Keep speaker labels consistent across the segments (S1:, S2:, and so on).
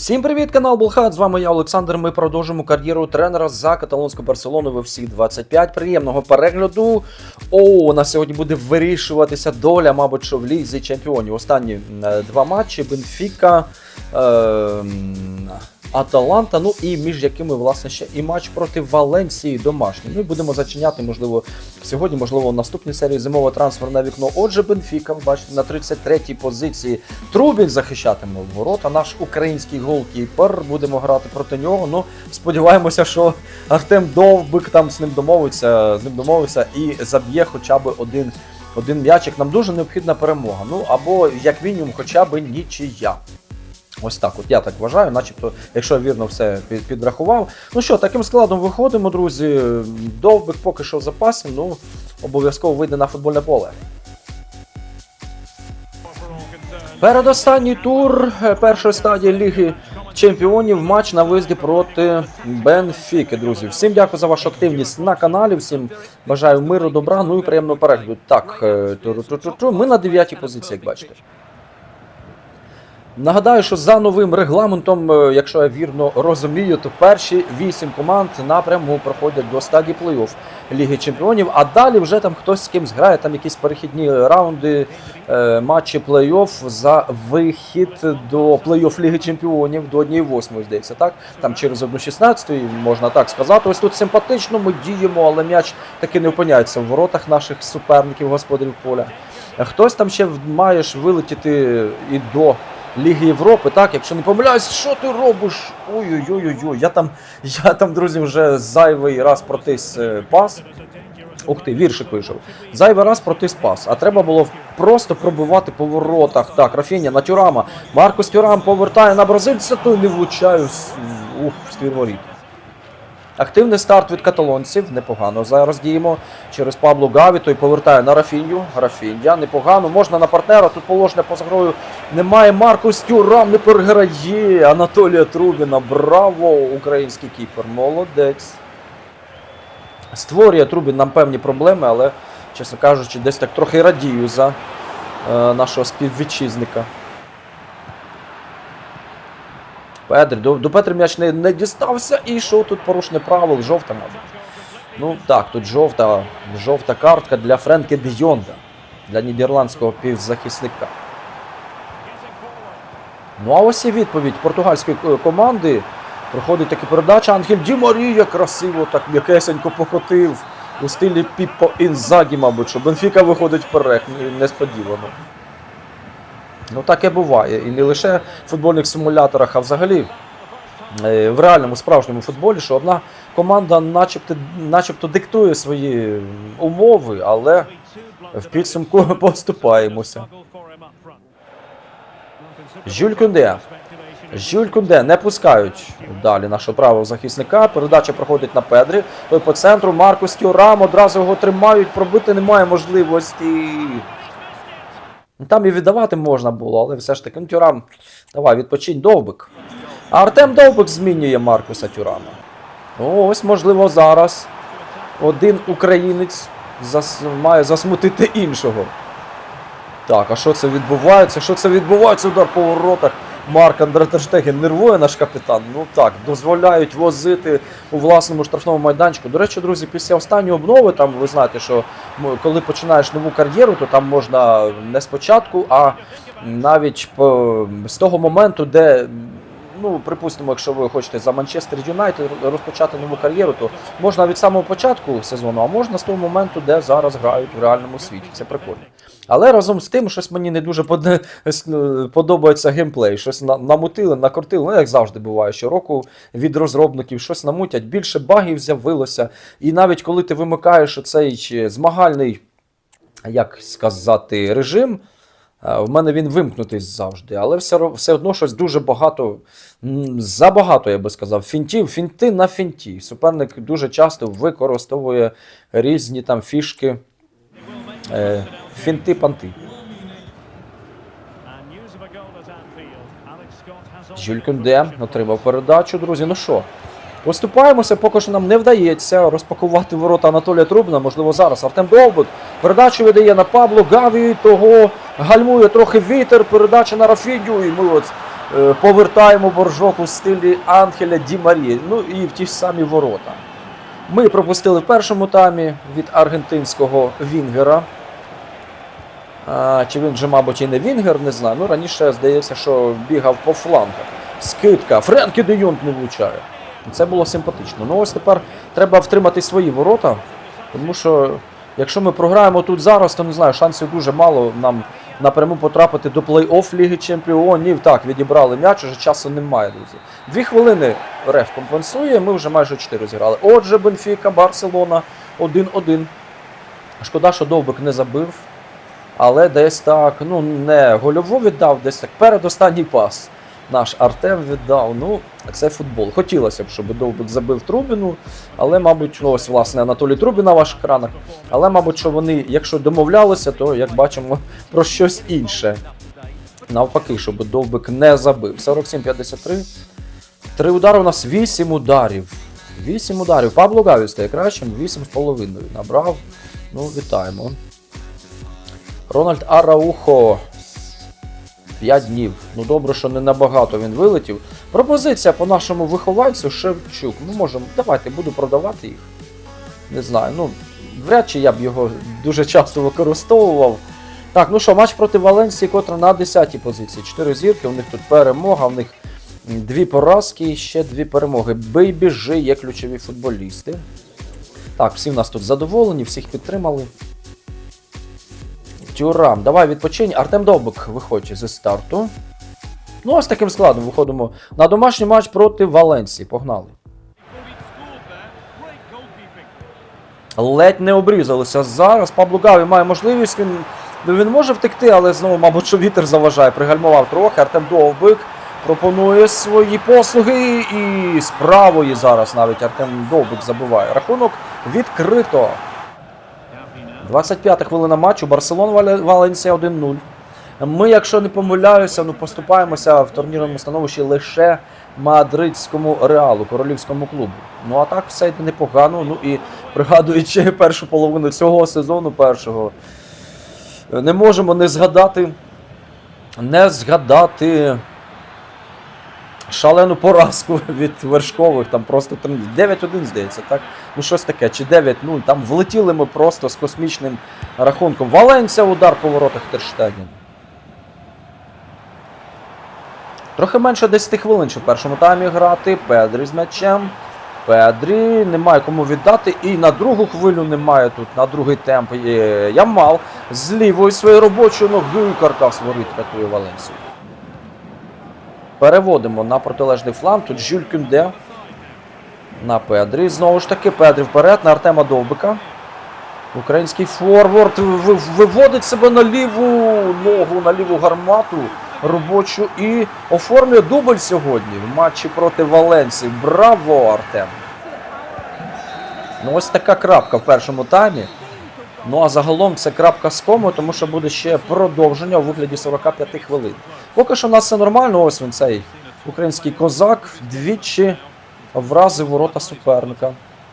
S1: Всім привіт, канал Булхат. З вами я, Олександр. Ми продовжимо кар'єру тренера за каталонську Барселону в FC 25. Приємного перегляду. О, у нас сьогодні буде вирішуватися доля, мабуть, що в лізі чемпіонів. Останні е, два матчі: Бенфіка, е, Аталанта. Ну і між якими, власне, ще і матч проти Валенсії домашній. Ми будемо зачиняти, можливо, сьогодні, можливо, в наступній серії зимове трансферне вікно. Отже, Бенфіка, бачите, на 33-й позиції Трубін захищатиме ворота. Наш український голкіпер. Будемо грати проти нього. Ну, сподіваємося, що Артем Довбик там з ним домовиться, з ним домовиться і заб'є хоча б один, один м'ячик. Нам дуже необхідна перемога. Ну або як мінімум, хоча б нічия. Ось так, от я так вважаю, начебто, якщо я вірно все підрахував. Ну що, таким складом виходимо, друзі. Довбик поки що в запасі, ну обов'язково вийде на футбольне поле. Передостанній тур е, першої стадії Ліги Чемпіонів матч на виїзді проти Бенфіки, друзі. Всім дякую за вашу активність на каналі. Всім бажаю миру, добра, ну і приємного перегляду. Так, е, ми на дев'ятій позиції, як бачите. Нагадаю, що за новим регламентом, е, якщо я вірно розумію, то перші вісім команд напряму проходять до стадії плей-офф Ліги Чемпіонів, а далі вже там хтось з кимсь грає, там якісь перехідні раунди, е, матчі плей-офф за вихід до плей-офф Ліги Чемпіонів до 1-8, здається, так? Там через 1-16, можна так сказати. Ось тут симпатично ми діємо, але м'яч таки не опиняється в воротах наших суперників, господарів поля. Хтось там ще має вилетіти і до Ліги Європи, так, якщо не помиляюсь, що ти робиш? Ой-ой-ой, я там, я там, друзі, вже зайвий раз протис е, пас. Ух ти, віршик вийшов. Зайвий раз протис пас. А треба було просто пробивати по воротах. Так, Рафіня на Тюрама. Маркус Тюрам повертає на бразильця, той не влучаю. в ствір. Активний старт від каталонців, непогано зараз діємо. Через Пабло Гаві, той повертає на Рафіню. Рафіння, непогано. Можна на партнера, тут положення поза грою немає. Маркус Тюрам не переграє. Анатолія Трубіна. Браво! Український кіпер. Молодець. Створює Трубін нам певні проблеми, але, чесно кажучи, десь так трохи радію за е, нашого співвітчизника. Педрі, до, до Петри м'яч не, не дістався. І що тут порушення правил? Жовта, мабуть. Ну так, тут жовта, жовта картка для Френки де для нідерландського півзахисника. Ну а ось і відповідь португальської е, команди. Проходить таки передача. Ангель Ді Марія красиво так м'якесенько покотив у стилі Піппо Інзагі, мабуть, що Бенфіка виходить вперед, несподівано. Ну таке буває. І не лише в футбольних симуляторах, а взагалі е, в реальному справжньому футболі, що одна команда начебто, начебто диктує свої умови, але в підсумку поступаємося. Жюль Кунде. Жюль Кунде не пускають далі нашого правого захисника. Передача проходить на Педрі. Той по центру. Маркус Тюрам одразу його тримають. Пробити немає можливості. Ну, Там і віддавати можна було, але все ж таки, ну, Тюрам, давай, відпочинь Довбик. А Артем Довбик змінює Маркуса Тюрама. Ось, можливо, зараз один українець зас... має засмутити іншого. Так, а що це відбувається? Що це відбувається? Удар по воротах. Марк Андретерштеген нервує наш капітан. Ну так, дозволяють возити у власному штрафному майданчику. До речі, друзі, після останньої обнови, там ви знаєте, що коли починаєш нову кар'єру, то там можна не спочатку, а навіть з того моменту, де. Ну, припустимо, якщо ви хочете за Манчестер Юнайтед розпочати нову кар'єру, то можна від самого початку сезону, а можна з того моменту, де зараз грають в реальному світі. Це прикольно. Але разом з тим, щось мені не дуже под- подобається геймплей. Щось на- намутили, накрутили. Ну, як завжди буває, щороку від розробників щось намутять, більше багів з'явилося. І навіть коли ти вимикаєш цей змагальний, як сказати, режим. е, В мене він вимкнутий завжди, але все, все одно щось дуже багато, забагато, я би сказав, фінтів, фінти на фінті. Суперник дуже часто використовує різні там фішки, е, фінти-панти. Жюль Кюнде отримав передачу, друзі. Ну що, поступаємося, поки що нам не вдається розпакувати ворота Анатолія Трубна. Можливо, зараз Артем Довбут. Передачу видає на Пабло Гаві, того гальмує трохи вітер. Передача на Рафідю. І ми от е, повертаємо боржок у стилі Анхеля Ді Марії. Ну і в ті ж самі ворота. Ми пропустили в першому таймі від аргентинського Вінгера. Чи він же, мабуть, і не Вінгер, не знаю. Ну, раніше здається, що бігав по флангах. Скидка. Френкі де Йонг не влучає. Це було симпатично. Ну ось тепер треба втримати свої ворота, тому що якщо ми програємо тут зараз, то не знаю, шансів дуже мало нам напряму потрапити до плей-офф Ліги Чемпіонів. Так, відібрали м'яч, уже часу немає, друзі. Дві хвилини реф компенсує, ми вже майже чотири зіграли. Отже, Бенфіка, Барселона 1-1. Шкода, що Довбик не забив. Але десь так, ну не гольову віддав, десь так передостанній пас. Наш Артем віддав. Ну, це футбол. Хотілося б, щоб Довбик забив Трубіну, але, мабуть, ну ось власне Анатолій Трубін на ваших екранах. Але, мабуть, що вони, якщо домовлялися, то як бачимо про щось інше. Навпаки, щоб Довбик не забив. 47-53. Три удари у нас 8 ударів. 8 ударів. Пабло Гаві стає кращим, 8,5 набрав. Ну, вітаємо. Рональд Араухо. 5 днів. Ну добре, що не набагато він вилетів. Пропозиція по нашому вихованцю Шевчук. Ну, можемо, давайте, буду продавати їх. Не знаю, ну, вряд чи я б його дуже часто використовував. Так, ну що, матч проти Валенсії, котра на 10-й позиції. 4 зірки, у них тут перемога, у них дві поразки і ще дві перемоги. Бий біжи, є ключові футболісти. Так, всі в нас тут задоволені, всіх підтримали. Тюрам, давай відпочинь. Артем Довбик виходить зі старту. Ну, ось таким складом виходимо на домашній матч проти Валенсії. Погнали. Ледь не обрізалися зараз. Пабло Гаві має можливість. Він, він може втекти, але знову, мабуть, що вітер заважає. Пригальмував трохи. Артем Довбик пропонує свої послуги. І з правої зараз навіть Артем Довбик забиває. Рахунок відкрито. 25 хвилина матчу. Барселона Валя- Валенсія 1-0. Ми, якщо не помиляюся, ну поступаємося в турнірному становищі лише мадридському реалу, королівському клубу. Ну а так все йде непогано. Ну і пригадуючи першу половину цього сезону, першого, не можемо не згадати, не згадати шалену поразку від вершкових. Там просто три- 9-1, здається, так? Ну щось таке, чи 9-0. Там влетіли ми просто з космічним рахунком. Валенція удар по воротах Терштеген. Трохи менше 10 хвилин, щоб в першому таймі грати. Педрі з м'ячем. Педрі немає кому віддати. І на другу хвилю немає тут, на другий темп. Є Ямал з лівої своєї робочої ноги каркас ворить рятує Валенсію. Переводимо на протилежний фланг. Тут Жюль Кюнде. На Педрі. Знову ж таки, Педрі вперед на Артема Довбика. Український форвард виводить себе на ліву ногу, на ліву гармату робочу і оформлює дубль сьогодні в матчі проти Валенсії. Браво, Артем! Ну ось така крапка в першому таймі. Ну а загалом це крапка з кому, тому що буде ще продовження у вигляді 45 хвилин. Поки що в нас все нормально, ось він цей український козак двічі вразив ворота суперника.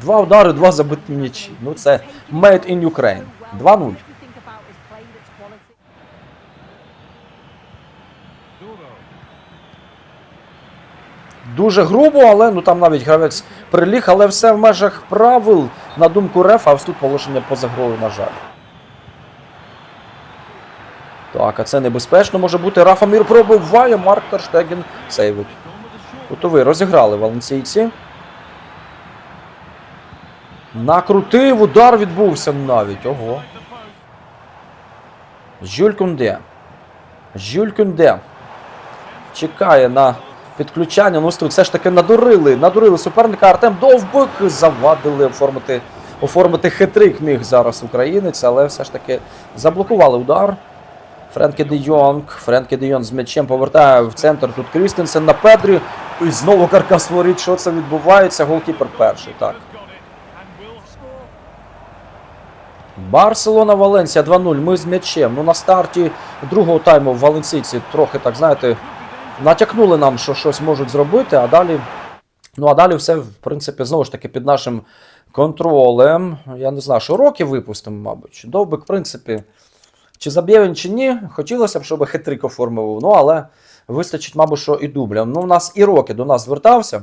S1: Два удари, два забиті м'ячі. Ну це made in Ukraine. 2-0. Дуже грубо, але ну там навіть гравець приліг, але все в межах правил, на думку рефа, а тут положення поза грою, на жаль. Так, а це небезпечно може бути. Рафа Мір пробиває, Марк Терштеген сейвить. Готовий, розіграли валенційці. Накрутив, удар відбувся навіть. Ого. Жюль Кунде. Жюль Кунде. Чекає на підключання. Ну, все ж таки надурили. Надурили суперника. Артем Довбик завадили оформити, оформити хитрик міг зараз українець, але все ж таки заблокували удар. Френкі де Йонг. Френкі де Йонг з м'ячем повертає в центр. Тут Крістенсен на Педрі. І знову каркас воріт. Що це відбувається? Голкіпер перший. Так. Барселона Валенсія 2-0. Ми з м'ячем. Ну на старті другого тайму валенсійці трохи так, знаєте, натякнули нам, що щось можуть зробити, а далі. Ну, а далі все, в принципі, знову ж таки, під нашим контролем. Я не знаю, що роки випустимо, мабуть. Довбик, в принципі, чи заб'є він, чи ні. Хотілося б, щоб хитрик оформив. Ну, але вистачить, мабуть, що і дубля. Ну, у нас і роки до нас звертався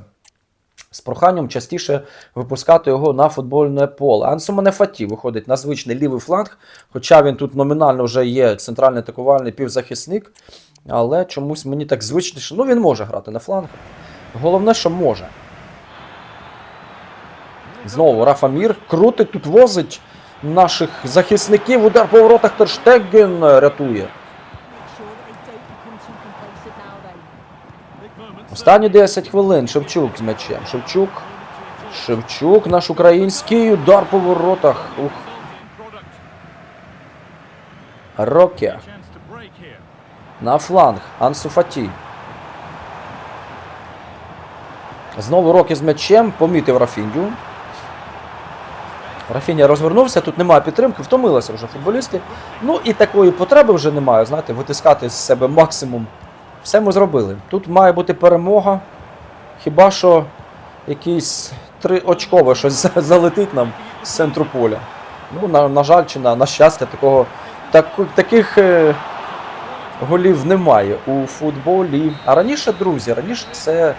S1: з проханням частіше випускати його на футбольне поле. Ансумане Фаті виходить на звичний лівий фланг, хоча він тут номінально вже є центральний атакувальний півзахисник. Але чомусь мені так звичніше. Ну, він може грати на флангах. Головне, що може. Знову Рафа Мір крутить, тут возить наших захисників. Удар по воротах Терштеген рятує. Останні 10 хвилин. Шевчук з м'ячем. Шевчук. Шевчук, наш український удар по воротах. Ух. Роке. На фланг. Ансу Фаті. Знову Рокі з м'ячем. Помітив Рафінью. Рафіня розвернувся, тут немає підтримки, втомилися вже футболісти. Ну і такої потреби вже немає, знаєте, витискати з себе максимум. Все ми зробили. Тут має бути перемога. Хіба що якийсь триочкове щось залетить нам з центру поля. Ну, на, на жаль, чи на, на щастя, такого, так, таких е, голів немає у футболі. А раніше, друзі, раніше це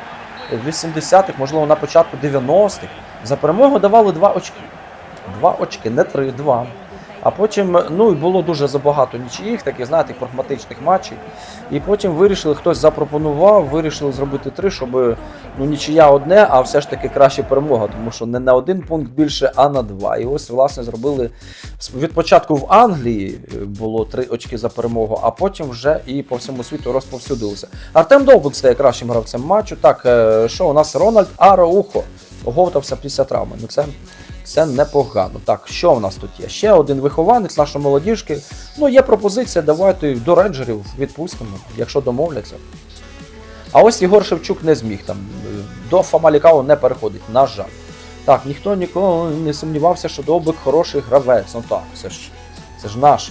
S1: 80-х, можливо, на початку 90-х. За перемогу давали два очки. Два очки, не три, два. А потім, ну і було дуже забагато нічиїх, таких, знаєте, прагматичних матчів. І потім вирішили, хтось запропонував, вирішили зробити три, щоб ну, нічия одне, а все ж таки краще перемога, тому що не на один пункт більше, а на два. І ось, власне, зробили від початку в Англії е, було три очки за перемогу, а потім вже і по всьому світу розповсюдилося. Артем Довбик стає кращим гравцем матчу. Так, е, що у нас Рональд Араухо оговтався після травми. Ну це це непогано. Так, що в нас тут є? Ще один вихованець нашої молодіжки. Ну, є пропозиція, давайте до рейнджерів відпустимо, якщо домовляться. А ось Єгор Шевчук не зміг там. е, До Фамалікао не переходить, на жаль. Так, ніхто ніколи не сумнівався, що Довбик хороший гравець. Ну так, це ж, це ж наш.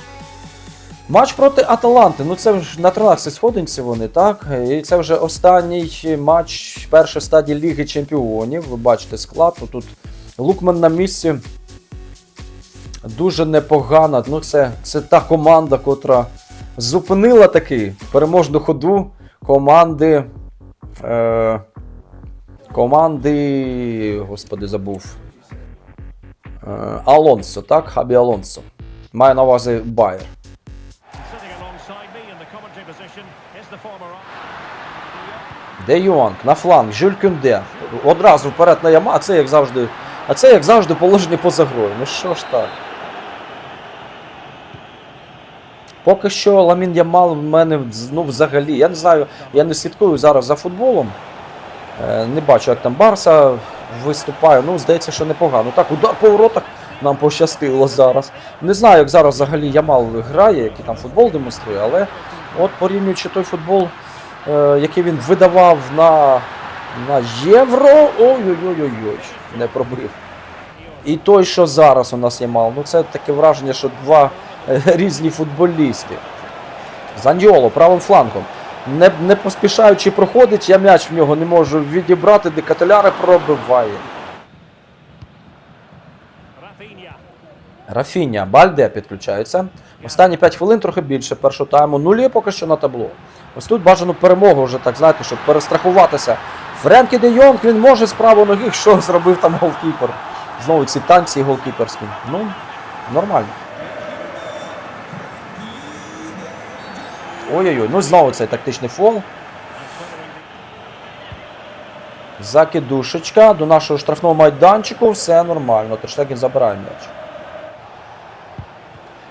S1: Матч проти Аталанти. Ну це ж на 13 сходинці вони, так? І це вже останній матч першої стадії Ліги Чемпіонів. Ви бачите склад. Ну, Тут Лукман на місці. Дуже непогана. Ну, це, це та команда, котра зупинила таки переможну ходу команди. Е, команди. Господи, забув. Е, Алонсо, так? Хабі Алонсо. Маю на увазі Байер. Де Йонг на фланг, Жюль Кюнде. Одразу вперед на яма, це як завжди. А це як завжди положення поза грою. Ну що ж так. Поки що Ламін Ямал в мене ну, взагалі. Я не знаю, я не слідкую зараз за футболом. Е, Не бачу, як там Барса виступає. Ну, здається, що непогано. Так, удар по воротах нам пощастило зараз. Не знаю, як зараз взагалі Ямал грає, який там футбол демонструє, але от порівнюючи той футбол, е, який він видавав на, на євро. Ой-ой-ой-ой, не пробив. І той, що зараз у нас Ямал, ну це таке враження, що два е, різні футболісти. Заньоло правим флангом. Не, не поспішаючи проходить, я м'яч в нього не можу відібрати, де Кателяри пробиває. Рафіня, Бальде підключається. Останні 5 хвилин трохи більше першого тайму. Нулі поки що на табло. Ось тут бажано перемогу вже, так знаєте, щоб перестрахуватися. Френкі де Йонг, він може з правої ноги, що зробив там голкіпер. Знову ці танці голкіперські. Ну, нормально. Ой-ой-ой, ну знову цей тактичний фол. Закидушечка до нашого штрафного майданчику, все нормально. Терштеген забирає м'яч.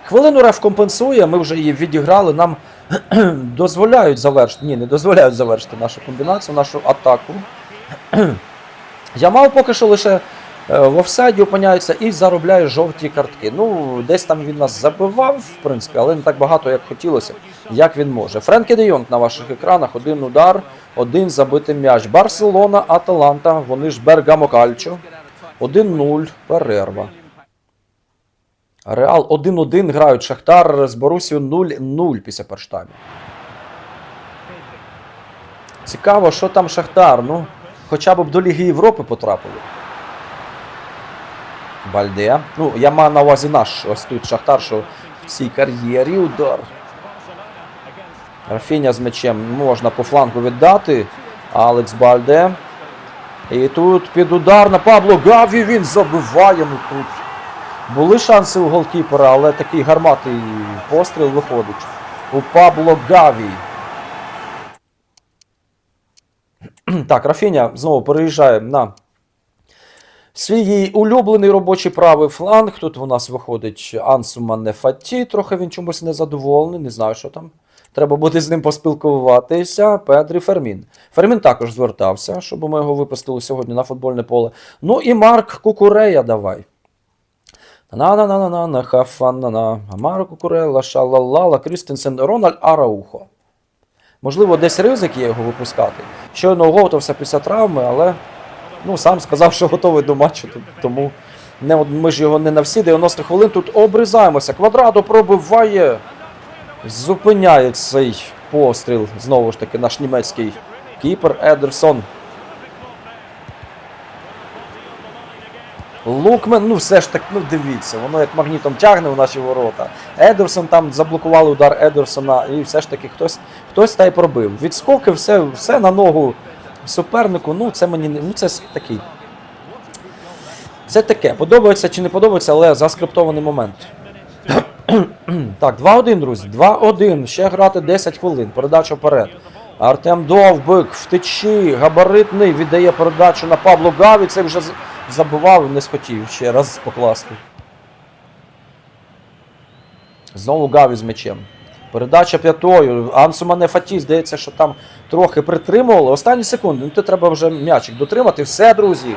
S1: Хвилину реф компенсує, ми вже її відіграли. Нам дозволяють завершити. Ні, не дозволяють завершити нашу комбінацію, нашу атаку. Ямал поки що лише е, в офсайді опиняється і заробляє жовті картки. Ну, десь там він нас забивав, в принципі, але не так багато, як хотілося, як він може. Френкі де Йонг на ваших екранах, один удар, один забитий м'яч. Барселона, Аталанта, вони ж Бергамо Кальчо. 1-0, перерва. Реал 1-1 грають Шахтар з Борусію 0-0 після перштайму. Цікаво, що там Шахтар. Ну, хоча б до Ліги Європи потрапили. Бальде. Ну, я маю на увазі наш ось тут Шахтар, що в цій кар'єрі удар. Рафіня з м'ячем можна по флангу віддати. Алекс Бальде. І тут під удар на Пабло Гаві він забиває. Ну тут були шанси у голкіпера, але такий гарматий постріл виходить. У Пабло Гаві. Так, Рафіня знову переїжджає на свій улюблений робочий правий фланг. Тут у нас виходить Ансума Нефаті. Трохи він чомусь незадоволений, не знаю, що там. Треба буде з ним поспілкуватися. Педрі Фермін. Фермін також звертався, щоб ми його випустили сьогодні на футбольне поле. Ну і Марк Кукурея давай. На на на на на на хафан на на Марк Кукурела, шалалала, Крістенсен, Рональд Араухо. Можливо, десь ризик є його випускати. Щойно оговтався після травми, але ну, сам сказав, що готовий до матчу, тому не, ми ж його не на всі 90 хвилин тут обрізаємося. Квадрадо пробиває, зупиняє цей постріл. Знову ж таки, наш німецький кіпер Едерсон. Лукмен, ну все ж так, ну дивіться, воно як магнітом тягне в наші ворота. Едерсон там заблокували удар Едерсона, і все ж таки хтось, хтось та й пробив. Відскоки, все, все на ногу супернику. Ну, це мені ну це такий. Це таке. Подобається чи не подобається, але заскриптований момент. так, 2-1, друзі. 2-1. Ще грати 10 хвилин. Передача вперед. Артем Довбик втечі, габаритний, віддає передачу на Пабло Гаві. Це вже забував, не схотів ще раз покласти. Знову Гаві з м'ячем. Передача п'ятою. Ансума не Фаті, здається, що там трохи притримували. Останні секунди. Ну, тут треба вже м'ячик дотримати. Все, друзі.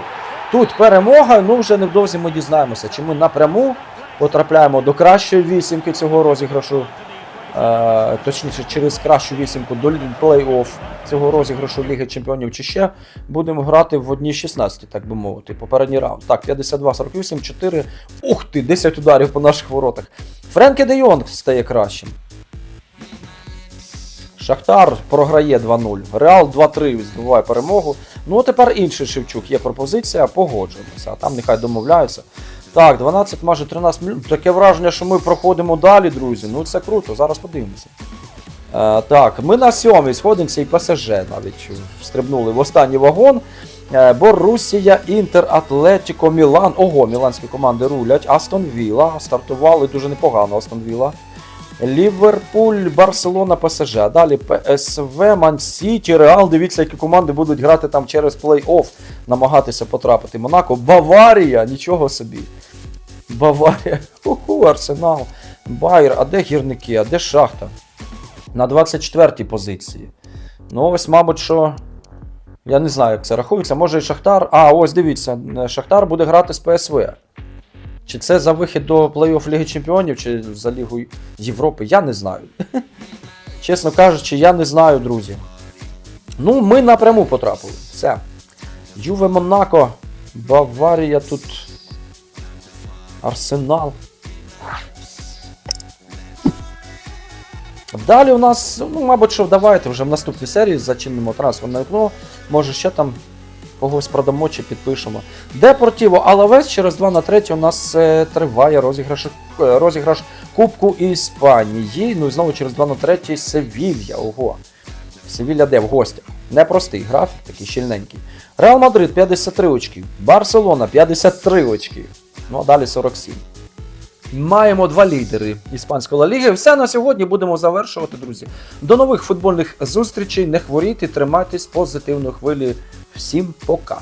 S1: Тут перемога. Ну вже невдовзі ми дізнаємося, чи ми напряму потрапляємо до кращої вісімки цього розіграшу. Е, точніше, через кращу вісімку до плей-офф цього розіграшу Ліги Чемпіонів, чи ще будемо грати в одній 16, так би мовити, попередній раунд. Так, 52-48, 4. Ух ти, 10 ударів по наших воротах. Френкі де Йонг стає кращим. Шахтар програє 2-0. Реал 2-3 здобуває перемогу. Ну, а тепер інший Шевчук. Є пропозиція, погоджуємося. А там нехай домовляються. Так, 12, майже 13 мільйонів. Таке враження, що ми проходимо далі, друзі. Ну це круто, зараз подивимося. Е, так, ми на сьомій сходимося і ПСЖ навіть стрибнули в останній вагон. Е, Борусія, Інтер, Атлетіко, Мілан. Ого, міланські команди рулять. Астон Вілла. Стартували дуже непогано Астон Вілла. Ліверпуль, Барселона, ПСЖ. Далі ПСВ, Ман-Сіті, Реал. Дивіться, які команди будуть грати там через плей-офф, намагатися потрапити. Монако, Баварія, нічого собі. Баварія, Уху, Арсенал, Байер, а де гірники, а де шахта? На 24-й позиції. Ну, ось, мабуть, що. Я не знаю, як це рахується. Може і Шахтар. А, ось дивіться, Шахтар буде грати з ПСВ. Чи це за вихід до плей-офф Ліги Чемпіонів, чи за Лігу Європи, я не знаю. Чесно кажучи, я не знаю, друзі. Ну, ми напряму потрапили. Все. Юве Монако, Баварія тут. Арсенал. Далі у нас, ну, мабуть, що давайте вже в наступній серії зачинимо трансферне вікно. Може ще там когось продамо чи підпишемо. Депортіво Алавес через 2 на 3 у нас е, триває розіграш, е, розіграш Кубку Іспанії. Ну і знову через 2 на 3 Севілья. Ого. Севілья де в гостях. Непростий графік, такий щільненький. Реал Мадрид 53 очки. Барселона 53 очки. Ну а далі 47. Маємо два лідери іспанської Ла Ліги. Все на сьогодні будемо завершувати, друзі. До нових футбольних зустрічей. Не хворійте, тримайтесь позитивної хвилі. Всім пока.